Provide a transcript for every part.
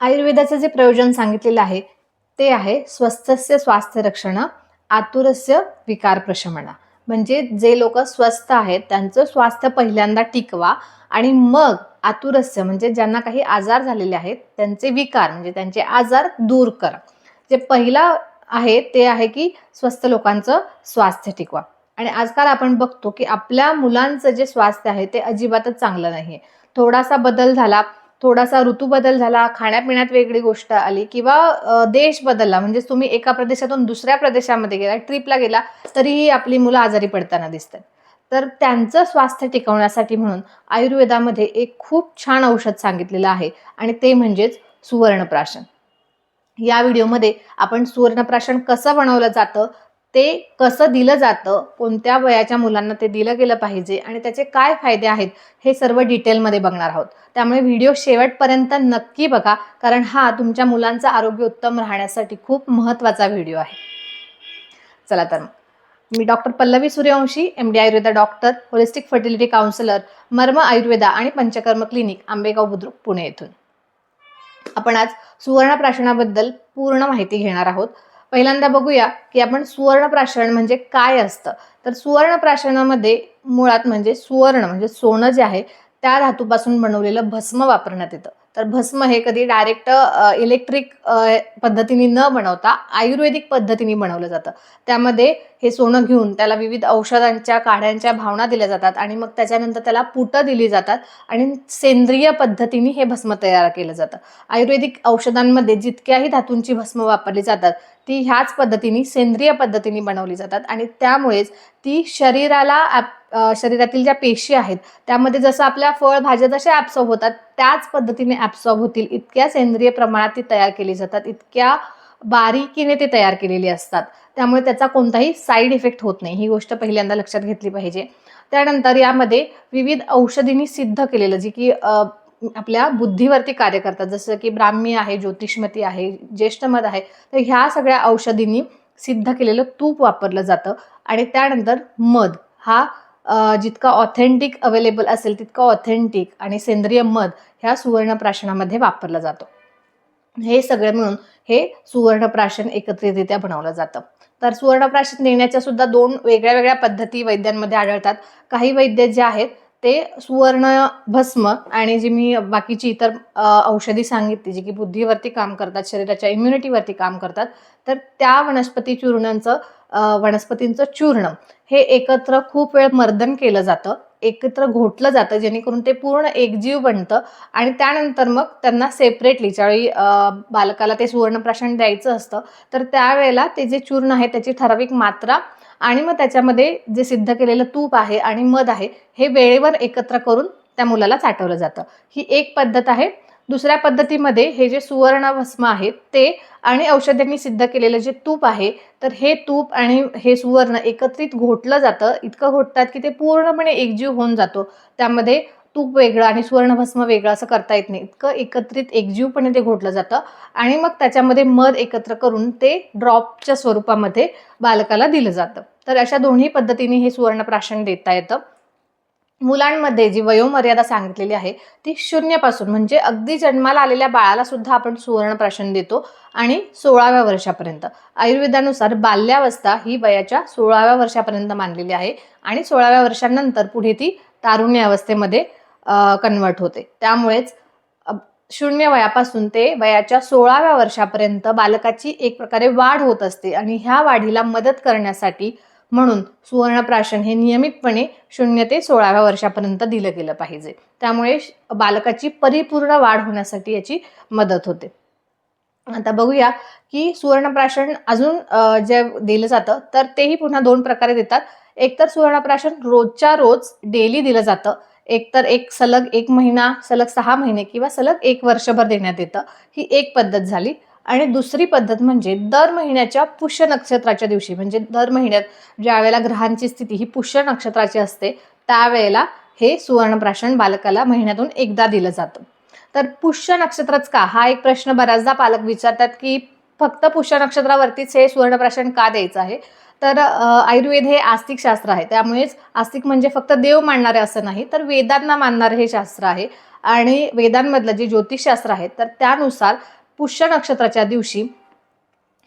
आयुर्वेदाचं जे प्रयोजन सांगितलेलं आहे ते आहे स्वस्थस्य स्वास्थ्य रक्षण आतुरस्य विकार प्रशमणा म्हणजे जे लोक स्वस्थ आहेत त्यांचं स्वास्थ्य पहिल्यांदा टिकवा आणि मग आतुरस्य म्हणजे ज्यांना काही आजार झालेले आहेत त्यांचे विकार म्हणजे त्यांचे आजार दूर कर. जे पहिला आहे ते आहे की स्वस्थ लोकांचं स्वास्थ्य टिकवा. आणि आजकाल आपण बघतो की आपल्या मुलांचं जे स्वास्थ्य आहे ते अजिबातच चांगलं नाही आहे थोडासा बदल झाला थोडासा ऋतू बदल झाला खाण्यापिण्यात वेगळी गोष्ट आली किंवा देश बदलला म्हणजे तुम्ही एका प्रदेशातून दुसऱ्या प्रदेशामध्ये गेला ट्रिपला गेला तरीही आपली मुलं आजारी पडताना दिसतात. तर त्यांचं स्वास्थ्य टिकवण्यासाठी म्हणून आयुर्वेदामध्ये एक खूप छान औषध सांगितलेलं आहे आणि ते म्हणजेच सुवर्णप्राशन. या व्हिडिओमध्ये आपण सुवर्णप्राशन कसं बनवलं जातं ते कसं दिलं जातं कोणत्या वयाच्या मुलांना ते दिलं गेलं पाहिजे आणि त्याचे काय फायदे आहेत हे सर्व डिटेलमध्ये बघणार आहोत. त्यामुळे व्हिडिओ शेवटपर्यंत नक्की बघा कारण हा तुमच्या मुलांचं आरोग्य उत्तम राहण्यासाठी खूप महत्त्वाचा व्हिडिओ आहे. चला तर मग. मी doctor Pallavi Suryavanshi M D Ayurveda doctor holistic fertility counsellor Marma Ayurveda आणि पंचकर्म क्लिनिक आंबेगाव बुद्रुक पुणे येथून. आपण आज सुवर्ण प्राशनाबद्दल पूर्ण माहिती घेणार आहोत. पहिल्यांदा बघूया की आपण सुवर्ण प्राशन म्हणजे काय असतं. तर सुवर्ण प्राशनामध्ये मुळात म्हणजे सुवर्ण म्हणजे सोनं जे आहे त्या धातूपासून बनवलेलं भस्म वापरण्यात येतं. तर भस्म हे कधी डायरेक्ट इलेक्ट्रिक पद्धतीने न बनवता आयुर्वेदिक पद्धतीने बनवलं जातं. त्यामध्ये हे सोनं घेऊन त्याला विविध औषधांच्या काढ्यांच्या भावना दिल्या जातात आणि मग त्याच्यानंतर त्याला पुटं दिली जातात आणि सेंद्रिय पद्धतीने हे भस्म तयार केलं जातं. आयुर्वेदिक औषधांमध्ये जितक्याही धातूंची भस्म वापरली जातात ती ह्याच पद्धतीने सेंद्रिय पद्धतीने बनवली जातात. आणि त्यामुळेच ती शरीराला ॲप शरीरातील ज्या पेशी आहेत त्यामध्ये जसं आपल्या फळ भाज्या जशा ॲब्सॉर्ब होतात त्याच पद्धतीने ॲब्सॉर्ब होतील. इतक्या सेंद्रिय प्रमाणात ती तयार केली जातात. इतक्या बारीकीने ते तयार केलेली असतात. त्यामुळे त्याचा कोणताही साईड इफेक्ट होत नाही. ही गोष्ट पहिल्यांदा लक्षात घेतली पाहिजे. त्यानंतर यामध्ये विविध औषधींनी सिद्ध केलेलं जे की आपल्या बुद्धीवरती कार्य करतात. जसं की ब्राह्मी आहे ज्योतिषमती आहे ज्येष्ठमध आहे तर ह्या सगळ्या औषधींनी सिद्ध केलेलं तूप वापरलं जातं. आणि त्यानंतर मध. हा जितका ऑथेंटिक अवेलेबल असेल तितका ऑथेंटिक आणि सेंद्रिय मध ह्या सुवर्णप्राशनामध्ये वापरला जातो. हे सगळे मिळून हे सुवर्णप्राशन एकत्रितरित्या बनवलं जातं. तर सुवर्णप्राशन नेण्याच्या सुद्धा दोन वेगळ्या वेगळ्या पद्धती वैद्यांमध्ये आढळतात. काही वैद्य जे आहेत ते सुवर्ण भस्म आणि जी मी बाकीची इतर औषधी सांगितली जी की बुद्धीवरती काम करतात शरीराच्या इम्युनिटीवरती काम करतात तर त्या वनस्पती चूर्णांचं वनस्पतींचं चूर्ण हे एकत्र खूप वेळ मर्दन केलं जातं एकत्र घोटलं जातं जेणेकरून ते पूर्ण एकजीव बनतं आणि त्यानंतर मग त्यांना सेपरेटली ज्यावेळी बालकाला ते सुवर्णप्राशन द्यायचं असतं तर त्यावेळेला ते जे चूर्ण आहे त्याची ठराविक मात्रा आणि मग त्याच्यामध्ये जे सिद्ध केलेलं तूप आहे आणि मध आहे हे वेळेवर एकत्र करून त्या मुलाला चाटवलं जातं. ही एक पद्धत आहे. दुसऱ्या पद्धतीमध्ये हे जे सुवर्ण भस्म आहे ते आणि औषधांनी सिद्ध केलेलं जे तूप आहे तर हे तूप आणि हे सुवर्ण एकत्रित घोटलं जातं. इतकं घोटतात की ते पूर्णपणे एकजीव होऊन जातो. त्यामध्ये तूप वेगळं आणि सुवर्णभस्म वेगळं असं करता येत नाही. इतकं एकत्रित एकजीवपणे ते घोटलं जातं आणि मग त्याच्यामध्ये मध एकत्र करून ते ड्रॉपच्या स्वरूपामध्ये बालकाला दिलं जातं. तर अशा दोन्ही पद्धतीने हे सुवर्णप्राशन देता येतं. मुलांमध्ये जी वयोमर्यादा सांगितलेली आहे ती शून्यपासून म्हणजे अगदी जन्माला आलेल्या बाळाला सुद्धा आपण सुवर्णप्राशन देतो आणि सोळाव्या वर्षापर्यंत. आयुर्वेदानुसार बाल्यावस्था ही वयाच्या सोळाव्या वर्षापर्यंत मानलेली आहे आणि सोळाव्या वर्षानंतर पुढे ती तारुण्य अवस्थेमध्ये कन्वर्ट होते. त्यामुळेच शून्य वयापासून ते वयाच्या सोळाव्या वर्षापर्यंत बालकाची एक प्रकारे वाढ होत असते आणि ह्या वाढीला मदत करण्यासाठी म्हणून सुवर्णप्राशन हे नियमितपणे शून्य ते सोळाव्या वर्षापर्यंत दिलं गेलं पाहिजे. त्यामुळे बालकाची परिपूर्ण वाढ होण्यासाठी याची मदत होते. आता बघूया की सुवर्णप्राशन अजून जे दिलं जातं तर तेही पुन्हा दोन प्रकारे देतात. एकतर सुवर्णप्राशन रोजच्या रोज डेली दिलं जातं एकतर एक सलग एक महिना सलग सहा महिने किंवा सलग एक वर्षभर देण्यात येतं. ही एक पद्धत झाली. आणि दुसरी पद्धत म्हणजे दर महिन्याच्या पुष्य नक्षत्राच्या दिवशी म्हणजे दर महिन्यात ज्या वेळेला ग्रहांची स्थिती ही पुष्य नक्षत्राची असते त्यावेळेला हे सुवर्णप्राशन बालकाला महिन्यातून एकदा दिलं जातं. तर पुष्य नक्षत्रच का? हा एक प्रश्न बऱ्याचदा पालक विचारतात की फक्त पुष्य नक्षत्रावरतीच हे सुवर्णप्राशन का द्यायचं आहे? तर आयुर्वेद हे आस्तिक शास्त्र आहे. त्यामुळेच आस्तिक म्हणजे फक्त देव मानणारे असं नाही तर वेदांना मानणारे हे शास्त्र आहे. आणि वेदांमधलं जे ज्योतिषशास्त्र आहे तर त्यानुसार पुष्य नक्षत्राच्या दिवशी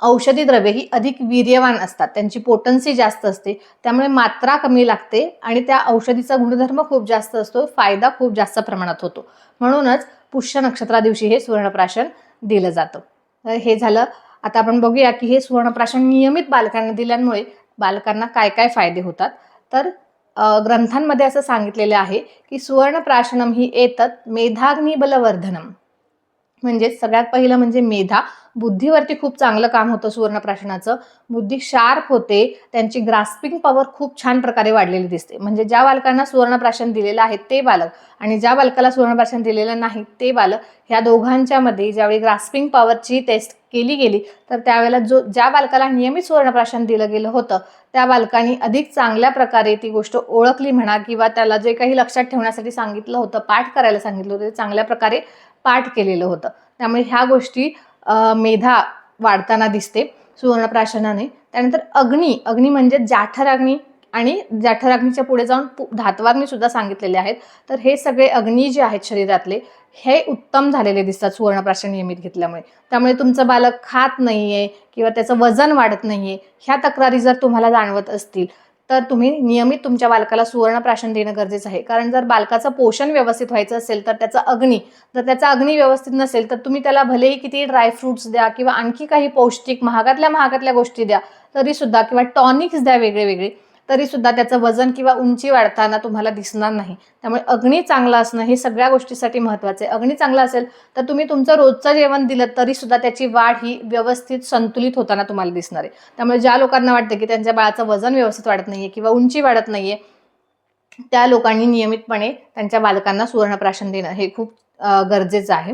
औषधी द्रव्ये ही अधिक वीर्यवान असतात. त्यांची पोटन्सी जास्त असते त्यामुळे मात्रा कमी लागते आणि त्या औषधीचा गुणधर्म खूप जास्त असतो फायदा खूप जास्त प्रमाणात होतो. म्हणूनच पुष्य नक्षत्रा दिवशी हे सुवर्णप्राशन दिलं जातं. हे झालं. आता आपण बघूया की हे सुवर्णप्राशन नियमित बालकांना दिल्यामुळे बालकांना काय काय फायदे होतात. तर ग्रंथांमध्ये असं सांगितलेलं आहे की सुवर्णप्राशनम ही एतत मेधाग्नी बलवर्धनम म्हणजेच सगळ्यात पहिलं म्हणजे मेधा. बुद्धीवरती खूप चांगलं काम होतं सुवर्णप्राशनाचं. बुद्धी शार्प होते. त्यांची ग्रास्पिंग पॉवर खूप छान प्रकारे वाढलेली दिसते. म्हणजे ज्या बालकांना सुवर्णप्राशन दिलेलं आहे ते बालक आणि ज्या बालकाला सुवर्णप्राशन दिलेलं नाही ते बालक ह्या दोघांच्या मध्ये ज्यावेळी ग्रास्पिंग पॉवरची टेस्ट केली गेली तर त्यावेळेला जो ज्या बालकाला नियमित सुवर्णप्राशन दिलं गेलं होतं त्या बालकांनी अधिक चांगल्या प्रकारे ती गोष्ट ओळखली म्हणा किंवा त्याला जे काही लक्षात ठेवण्यासाठी सांगितलं होतं पाठ करायला सांगितलं होतं ते चांगल्या प्रकारे पाठ केलेलं होतं. त्यामुळे ह्या गोष्टी मेधा वाढताना दिसते सुवर्णप्राशनाने. त्यानंतर अग्नी अग्नी म्हणजे जाठराग्नी आणि जाठराग्नीच्या पुढे जाऊन पु- धातवाग्नी सुद्धा सांगितलेले आहेत. तर हे सगळे अग्नी जे आहेत शरीरातले हे उत्तम झालेले दिसतात सुवर्णप्राशन नियमित घेतल्यामुळे. त्यामुळे तुमचं बालक खात नाहीये किंवा त्याचं वजन वाढत नाहीये ह्या तक्रारी जर तुम्हाला जाणवत असतील तर तुम्ही नियमित तुमच्या बालकाला सुवर्ण प्राशन देणं गरजेचं आहे. कारण जर बालकाचं पोषण व्यवस्थित व्हायचं असेल तर त्याचा अग्नी जर त्याचा अग्नी व्यवस्थित नसेल तर तुम्ही त्याला भलेही किती ड्रायफ्रुट्स द्या किंवा आणखी काही पौष्टिक महागातल्या महागातल्या गोष्टी द्या तरी सुद्धा किंवा टॉनिक्स द्या वेगळे वेगळे तरी सुद्धा त्याचं वजन किंवा उंची वाढताना तुम्हाला दिसणार नाही. त्यामुळे अग्नी चांगला असणं हे सगळ्या गोष्टीसाठी महत्त्वाचं आहे. अग्नी चांगला असेल तर तुम्ही तुमचं रोजचं जेवण दिलं तरी सुद्धा त्याची वाढ ही व्यवस्थित संतुलित होताना तुम्हाला दिसणार आहे. त्यामुळे ज्या लोकांना वाटतं की त्यांच्या बाळाचं वजन व्यवस्थित वाढत नाहीये किंवा उंची वाढत नाहीये त्या लोकांनी नियमितपणे त्यांच्या बालकांना सुवर्णप्राशन देणं हे खूप गरजेचं आहे.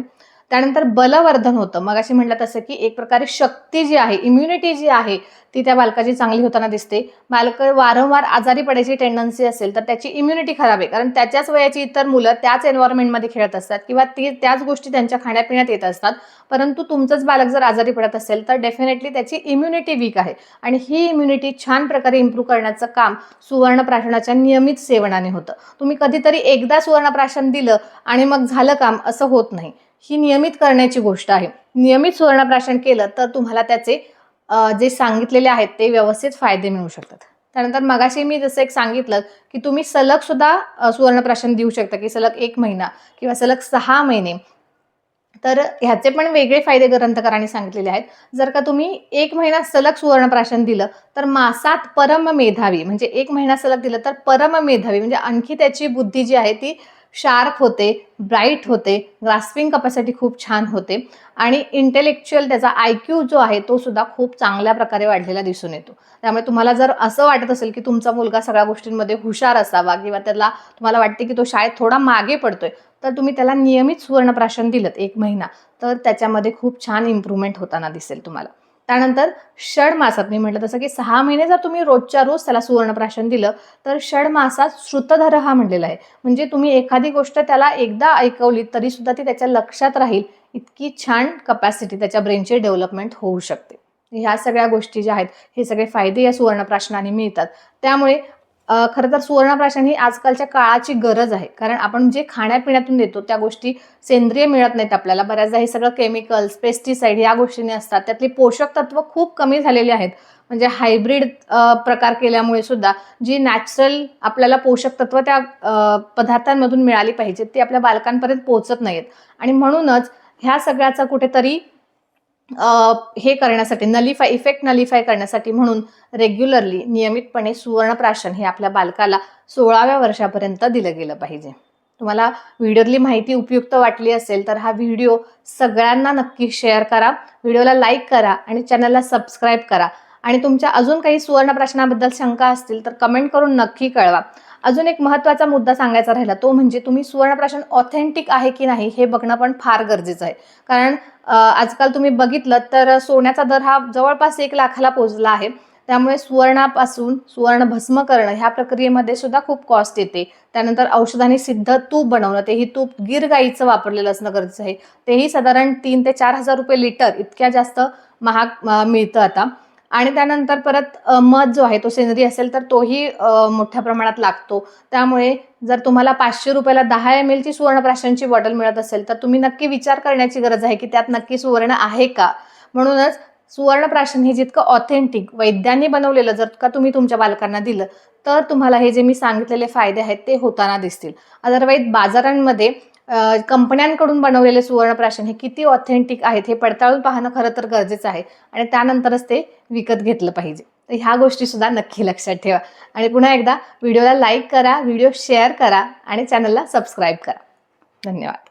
त्यानंतर बलवर्धन होतं. मग अशी म्हटलं तसं की एक प्रकारे शक्ती जी आहे इम्युनिटी जी आहे ती त्या बालकाची चांगली होताना दिसते. बालक वारंवार आजारी पडायची टेंडन्सी असेल तर त्याची इम्युनिटी खराब आहे. कारण त्याच्याच वयाची इतर मुलं त्याच एन्व्हायरमेंटमध्ये खेळत असतात किंवा ती त्याच गोष्टी त्यांच्या खाण्यापिण्यात येत असतात. परंतु तुमचंच बालक जर आजारी पडत असेल तर डेफिनेटली त्याची इम्युनिटी वीक आहे. आणि ही इम्युनिटी छान प्रकारे इम्प्रूव्ह करण्याचं काम सुवर्णप्राशनाच्या नियमित सेवनाने होतं. तुम्ही कधीतरी एकदा सुवर्णप्राशन दिलं आणि मग झालं काम असं होत नाही. ही नियमित करण्याची गोष्ट आहे. नियमित सुवर्णप्राशन केलं तर तुम्हाला त्याचे जे सांगितलेले आहेत ते व्यवस्थित फायदे मिळू शकतात. त्यानंतर मगाशी मी जसं एक सांगितलं की तुम्ही सलग सुद्धा सुवर्णप्राशन देऊ शकता की सलग एक महिना किंवा सलग सहा महिने. तर ह्याचे पण वेगळे फायदे ग्रंथकारांनी सांगितलेले आहेत. जर का तुम्ही एक महिना सलग सुवर्णप्राशन दिलं तर मासात परम मेधावी म्हणजे एक महिना सलग दिलं तर परम मेधावी म्हणजे आणखी त्याची बुद्धी जी आहे ती शार्प होते ब्राईट होते ग्रास्पिंग कपॅसिटी खूप छान होते आणि इंटेलेक्च्युअल त्याचा आय क्यू जो आहे तो सुद्धा खूप चांगल्या प्रकारे वाढलेला दिसून येतो. त्यामुळे तुम्हाला जर असं वाटत असेल की तुमचा मुलगा सगळ्या गोष्टींमध्ये हुशार असावा किंवा त्याला तुम्हाला वाटते की तो शाळेत थोडा मागे पडतोय तर तुम्ही त्याला नियमित सुवर्णप्राशन दिलं एक महिना तर त्याच्यामध्ये खूप छान इम्प्रूव्हमेंट होताना दिसेल तुम्हाला. त्यानंतर षड मासात मी म्हटलं तसं की सहा महिने जर तुम्ही रोजच्या रोज त्याला सुवर्णप्राशन दिलं तर षड मासात श्रुतधर हा म्हणलेला आहे. म्हणजे तुम्ही एखादी गोष्ट त्याला एकदा ऐकवली तरी सुद्धा ती त्याच्या लक्षात राहील इतकी छान कपॅसिटी त्याच्या ब्रेनची डेव्हलपमेंट होऊ शकते. ह्या सगळ्या गोष्टी ज्या आहेत हे सगळे फायदे या सुवर्णप्राशनाने मिळतात. त्यामुळे खरं तर सुवर्णप्राशन ही आजकालच्या काळाची गरज आहे. कारण आपण जे खाण्यापिण्यातून देतो त्या गोष्टी सेंद्रिय मिळत नाहीत आपल्याला. बऱ्याचदा हे सगळं केमिकल्स पेस्टिसाईड या गोष्टीने असतात. त्यातली पोषक तत्व खूप कमी झालेली आहेत. म्हणजे हायब्रिड प्रकार केल्यामुळे सुद्धा जी नॅचरल आपल्याला पोषक तत्व त्या पदार्थांमधून मिळाली पाहिजेत ती आपल्या बालकांपर्यंत पोहोचत नाहीत. आणि म्हणूनच ह्या सगळ्याचा कुठेतरी हे करण्यासाठी नलिफाय इफेक्ट नलिफाय करण्यासाठी म्हणून रेग्युलरली नियमितपणे सुवर्णप्राशन हे आपल्या बालकाला सोळाव्या वर्षापर्यंत दिलं गेलं पाहिजे. तुम्हाला व्हिडिओतली माहिती उपयुक्त वाटली असेल तर हा व्हिडिओ सगळ्यांना नक्की शेअर करा. व्हिडिओला लाईक करा आणि चॅनलला सबस्क्राईब करा. आणि तुमच्या अजून काही सुवर्णप्राशनाबद्दल शंका असतील तर कमेंट करून नक्की कळवा. अजून एक महत्त्वाचा मुद्दा सांगायचा राहिला तो म्हणजे तुम्ही सुवर्णप्राशन ऑथेंटिक आहे की नाही हे बघणं पण फार गरजेचं आहे. कारण आजकाल तुम्ही बघितलं तर सोन्याचा दर हा जवळपास एक लाखाला पोहोचला आहे. त्यामुळे सुवर्णापासून सुवर्ण भस्म करणं ह्या प्रक्रियेमध्ये सुद्धा खूप कॉस्ट येते. त्यानंतर औषधाने सिद्ध तूप बनवणं तेही तूप गिर गाईचं वापरलेलं असणं गरजेचं आहे. तेही साधारण तीन ते चार हजार रुपये लिटर इतक्या जास्त महाग मिळतं आता. आणि त्यानंतर परत मध जो आहे तो सेंद्रिय असेल तर तोही मोठ्या प्रमाणात लागतो. त्यामुळे जर तुम्हाला पाचशे रुपयाला दहा एम एलची सुवर्णप्राशनची बॉटल मिळत असेल तर तुम्ही नक्की विचार करण्याची गरज आहे की त्यात नक्की सुवर्ण आहे का? म्हणूनच सुवर्णप्राशन हे जितकं ऑथेंटिक वैद्यांनी बनवलेलं जर का तुम्ही तुमच्या बालकांना दिलं तर तुम्हाला हे जे मी सांगितलेले फायदे आहेत ते होताना दिसतील. अदरवाईज बाजारांमध्ये कंपन्यांकडून बनवलेले सुवर्णप्राशन हे किती ऑथेंटिक आहेत हे पडताळून पाहणं खरं तर गरजेचं आहे. आणि त्यानंतरच ते विकत घेतलं पाहिजे. तर ह्या गोष्टीसुद्धा नक्की लक्षात ठेवा. आणि पुन्हा एकदा व्हिडिओला लाईक करा व्हिडिओ शेअर करा आणि चॅनलला सबस्क्राईब करा. धन्यवाद.